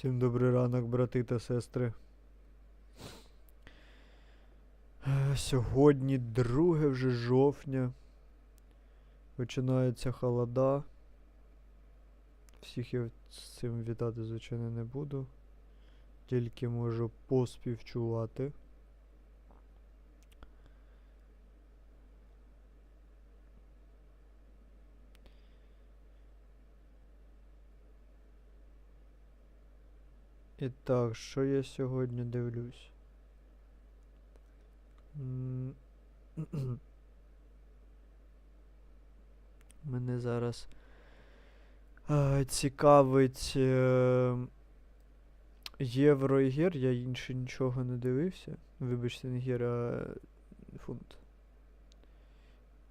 Всім добрий ранок, брати та сестри. Е, Сьогодні 2 вже жовтня. Починається холода. Всіх я з цим вітати, звичайно, не буду. Тільки можу поспівчувати. І так, що я сьогодні дивлюсь? Мене зараз а, цікавить е, євро і гір, я інше нічого не дивився. Вибачте, не гір, а фунт.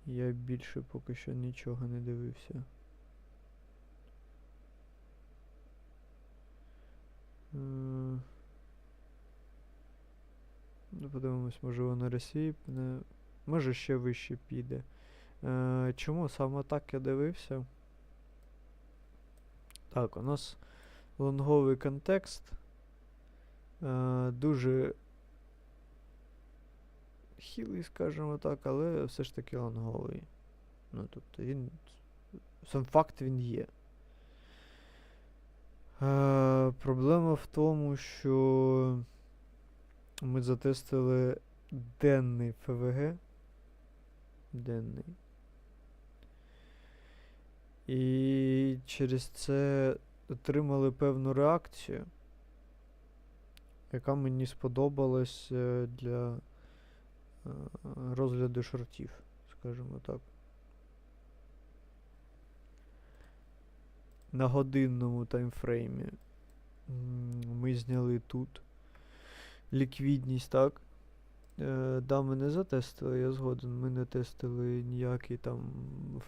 Я більше поки що нічого не дивився. Ну, подивимось, може воно Росії піде. Може ще вище піде. Е, чому саме так я дивився? Так, у нас лонговий контекст. Е, дуже хілий, скажімо так, але все ж таки лонговий. Ну, тобто він. Сам факт він є. Е, проблема в тому, що ми затестили денний ФВГ. Денний. І через це отримали певну реакцію, яка мені сподобалась е, для е, розгляду шортів, скажімо так. На годинному таймфреймі ми зняли тут ліквідність, так? Е, да, ми не затестили, я згоден. Ми не тестили ніякий там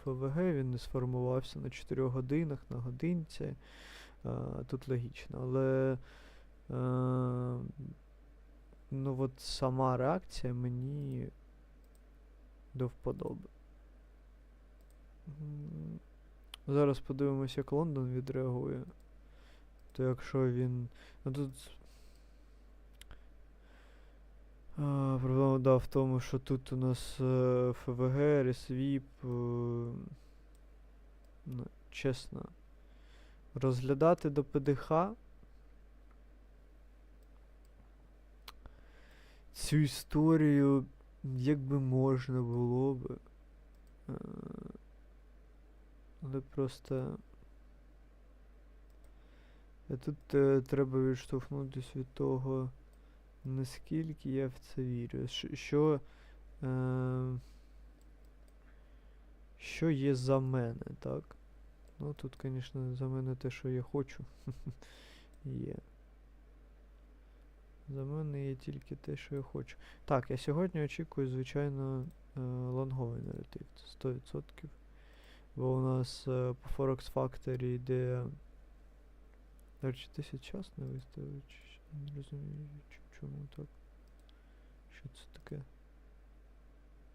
ФВГ, він не сформувався на 4 годинах, на годинці. Е, тут логічно. Але е, ну от сама реакція мені до вподоби. Зараз подивимося, як Лондон відреагує. То якщо він. Ну тут. А, проблема да, в тому, що тут у нас е, ФВГ, Ресвіп. Е, ну, чесно. Розглядати до ПДХ. Цю історію як би можна було би. Е, але просто. е, Тут е, треба відштовхнутися від того, наскільки я в це вірю. Що, е, що є за мене, так? Ну тут, звісно, за мене те, що я хочу, є. За мене є тільки те, що я хочу. Так, я сьогодні очікую, звичайно, е, лонговий наратив. Це 100%. Бо у нас е, по Forex Factory йде. До речі, ти час не виставив, не розумію, чому так. Що це таке?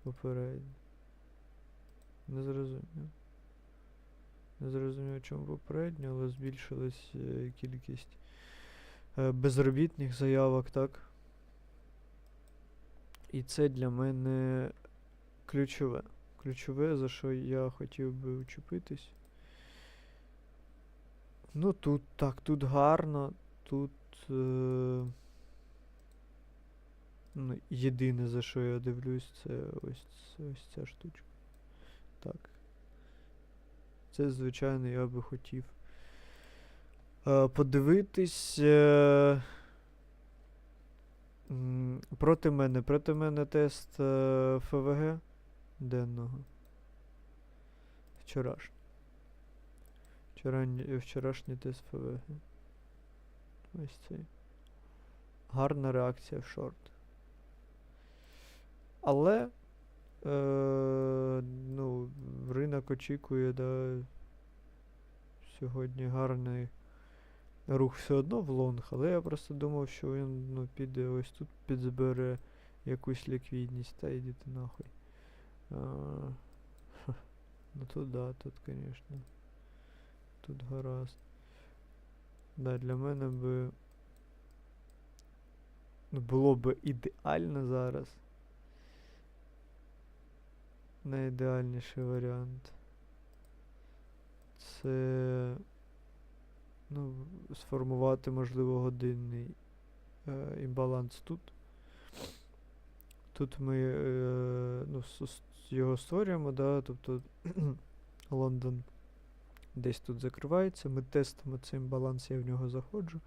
Попередньо. Не зрозумів. Не зрозумів, чому попередньо, але збільшилась е, кількість е, безробітних заявок, так? І це для мене ключове. Ключове, за що я хотів би учепитись. Ну тут так, тут гарно, тут. Е, ну, єдине за що я дивлюсь, це ось, ось ця штучка. Так. Це, звичайно, я би хотів е, подивитись. Е, проти мене. Проти мене тест е, ФВГ денного. Вчорашній. Вчорань, вчорашній тест ФВГ. Ось цей. Гарна реакція в шорт. Але е, ну, ринок очікує, да, сьогодні гарний рух все одно в лонг, але я просто думав, що він ну, піде ось тут підзбере якусь ліквідність, та йдіть нахуй. А, ну тут да, тут, конечно. Тут гаразд. Да, для мене би ну, було би ідеально зараз. Найідеальніший варіант. Це ну, сформувати, можливо, годинний е, імбаланс тут. Тут ми е, ну, його створюємо, да, тобто Лондон десь тут закривається, ми тестимо цей баланс, я в нього заходжу,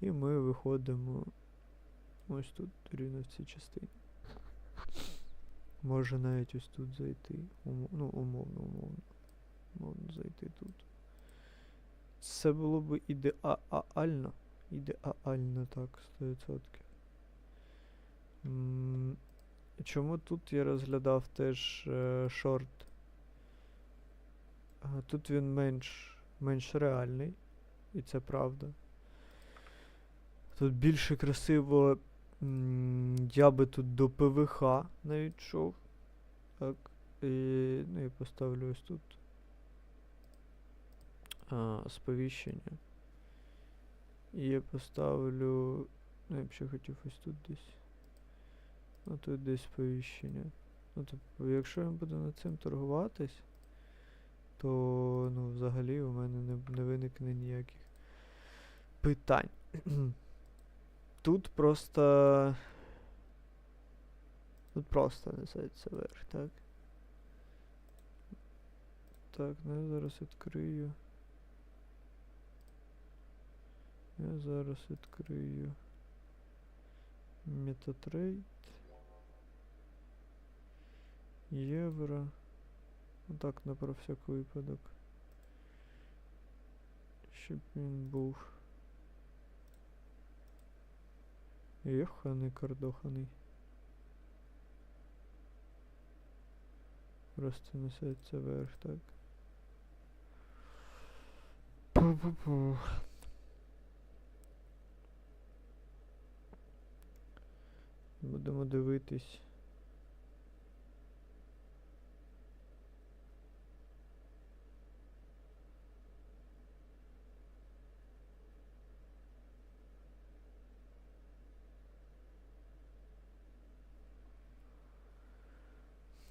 і ми виходимо ось тут, рівно в цій частині. Може навіть ось тут зайти. Умо- ну, умовно, умовно. Умовно зайти тут. Це було б ідеально. Ідеально, так, 100%. М, Чому тут я розглядав теж е, шорт? А, Тут він менш, менш реальний, і це правда. Тут більше красиво. Я би тут до ПВХ навіть йшов. Так. І, ну, і поставлю ось тут. А, сповіщення. І я поставлю. Ну, я б ще хотів ось тут десь. Ну тут десь сповіщення. Ну, тобто, якщо я буду над цим торгуватись, то ну, взагалі у мене не, не виникне ніяких питань. Тут просто. Тут просто несеться вверх, так? Так, ну я зараз відкрию. Я зараз відкрию. Метатрейд. Євро. Отак на про всяк випадок. Щоб він був. Йоханий кардоханий. Просто несеться вверх, так. Пу-пу-пу. Будемо дивитись.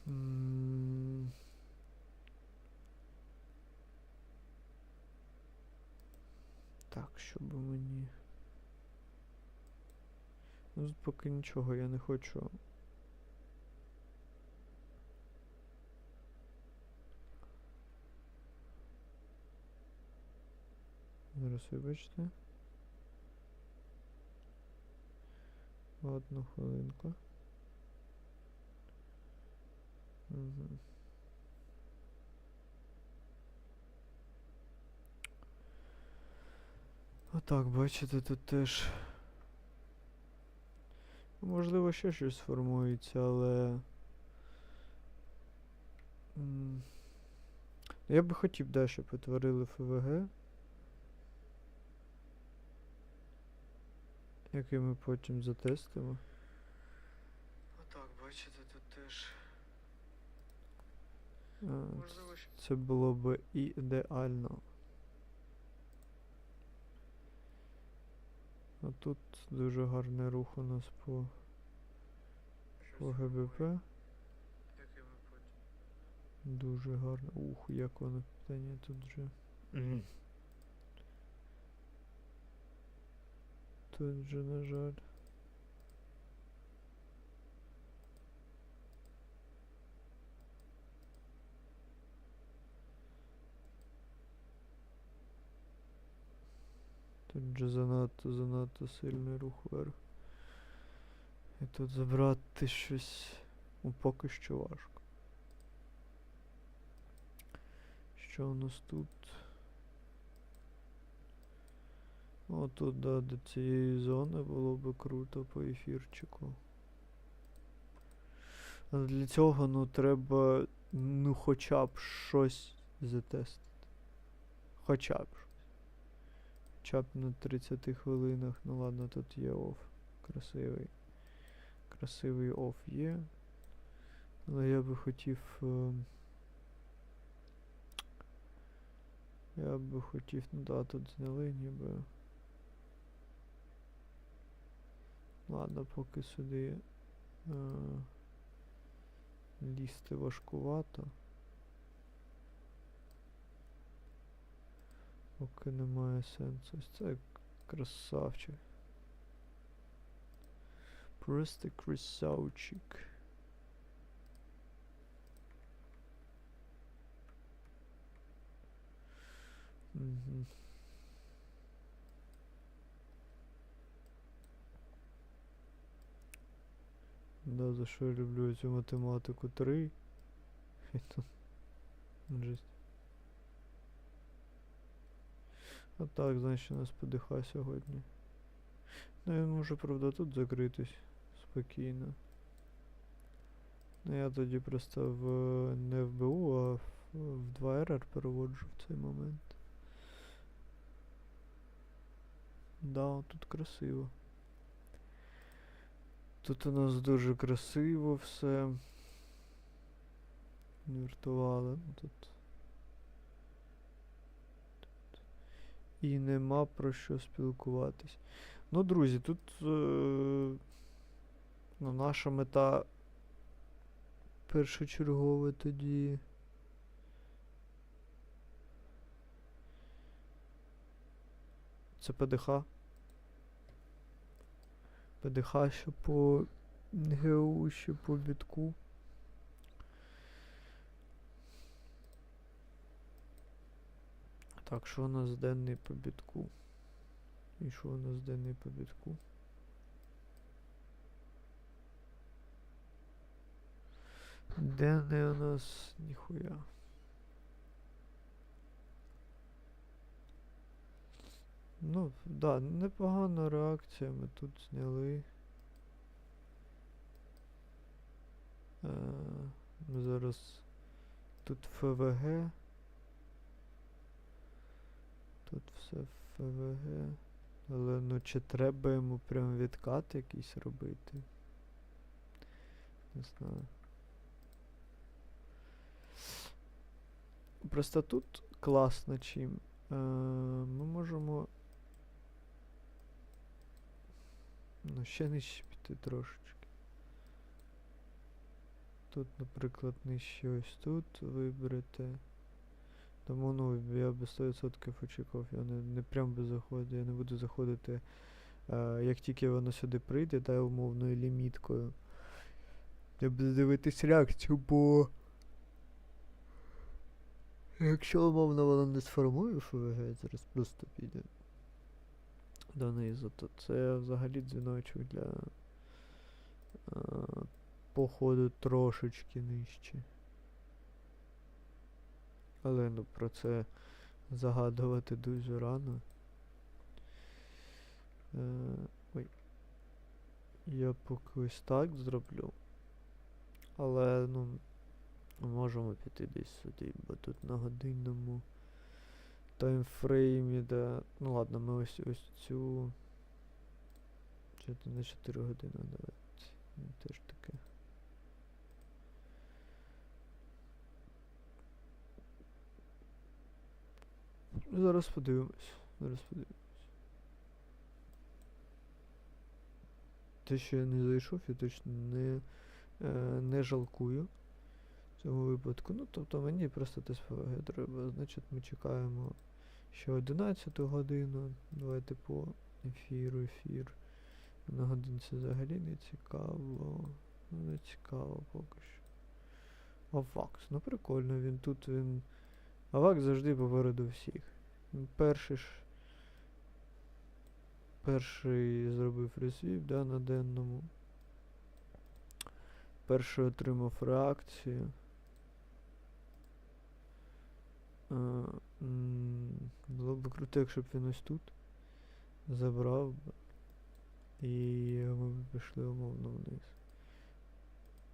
М. Що би мені. Ну, тут поки нічого, я не хочу. Зараз вибачте. Одну хвилинку. Угу. Отак, бачите, тут теж. Можливо, ще щось сформується, але. Я би хотів, да, щоб утворили ФВГ. Який ми потім затестимо. Отак, бачите, тут теж. Можливо, Це було б ідеально. А тут дуже гарний рух у нас по, по ГБП. Дуже гарно. Ух, як воно питання тут вже. Тут же, на жаль. Тут занадто, занадто сильний рух вверх. І тут забрати щось ну, поки що важко. Що у нас тут? О, тут, да, до цієї зони було би круто по ефірчику. Але для цього, ну, треба, ну, хоча б щось затестити. Хоча б. Чап на 30 хвилинах. Ну ладно, тут є оф. Красивий. Красивий оф є. Але я би хотів. Е я би хотів... Ну да, тут зняли ніби. Ладно, поки сюди е лізти важкувато. Поки немає сенсу. Ось це красавчик. Просто красавчик. Мгм. Да, за що я люблю цю математику 3. Жесть. А так, значить, у нас ПДХ сьогодні. Ну, він може, правда, тут закритись спокійно. Ну, я тоді просто в не в БУ, а в, в 2РР переводжу в цей момент. Да, тут красиво. Тут у нас дуже красиво все. Віртували. Ну, тут. І нема про що спілкуватись. Ну, друзі, тут е, ну, наша мета першочергова тоді. Це ПДХ. ПДХ ще по ГУ, ще по бітку. Так, що у нас денний по бітку? І що у нас денний по бітку? Денний у нас ніхуя. Ну, да, непогана реакція, ми тут зняли. Е, зараз тут ФВГ. Тут все ФВГ. Але ну чи треба йому прям відкат якийсь робити? Не знаю. Просто тут класно чим. Е, ми можемо. Ну, ще нижче піти трошечки. Тут, наприклад, нижче ось тут виберете. Тому ну, я би 100% очікував, я не, не прям би заходив, я не буду заходити, е, як тільки воно сюди прийде, та умовною ліміткою. Я буду дивитись реакцію, бо. Якщо умовно воно не сформує що ФВГ, зараз просто піде донизу, то це взагалі дзвіночок для е, походу трошечки нижче. Але ну про це загадувати дуже рано. Е, ой. Я поки ось так зроблю. Але ну можемо піти десь сюди, бо тут на годинному таймфреймі, да. Ну ладно, ми ось ось цю. Чи на 4 години давайте. Теж таке. Зараз подивимось. Зараз подивимось. Те, що я не зайшов, я точно не, е, не жалкую в цьому випадку. Ну, тобто мені просто ТСПВГ треба. Значить ми чекаємо ще 11 годину. Давайте по ефіру, ефір. На годинці взагалі не цікаво. Ну, не цікаво поки що. Авакс. Ну прикольно, він тут він. Авакс завжди попереду всіх. Він перший ж. Перший зробив ресвіп, да, на денному. Перший отримав реакцію. А, було б круто, якщо б він ось тут забрав би. І ми б пішли умовно вниз.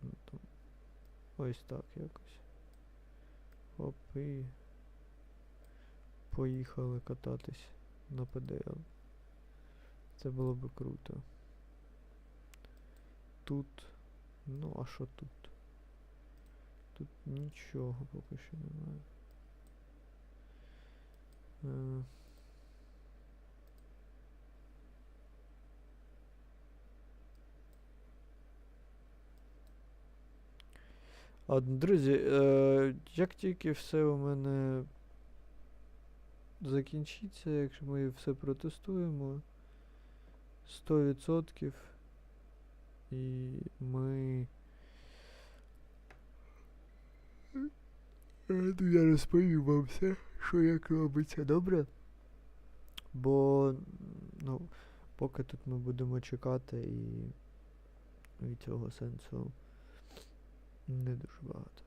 Ну, ось так якось. Оп, і Поїхали кататись на ПДЛ. Це було би круто. Тут... Ну, а що тут? Тут нічого поки що немає. Е А, друзі, е, як тільки все у мене закінчиться, якщо ми все протестуємо 100% і ми. Е, ну, Я розповім вам все, що як робиться, добре? Бо, ну, поки тут ми будемо чекати і від цього сенсу не дуже багато.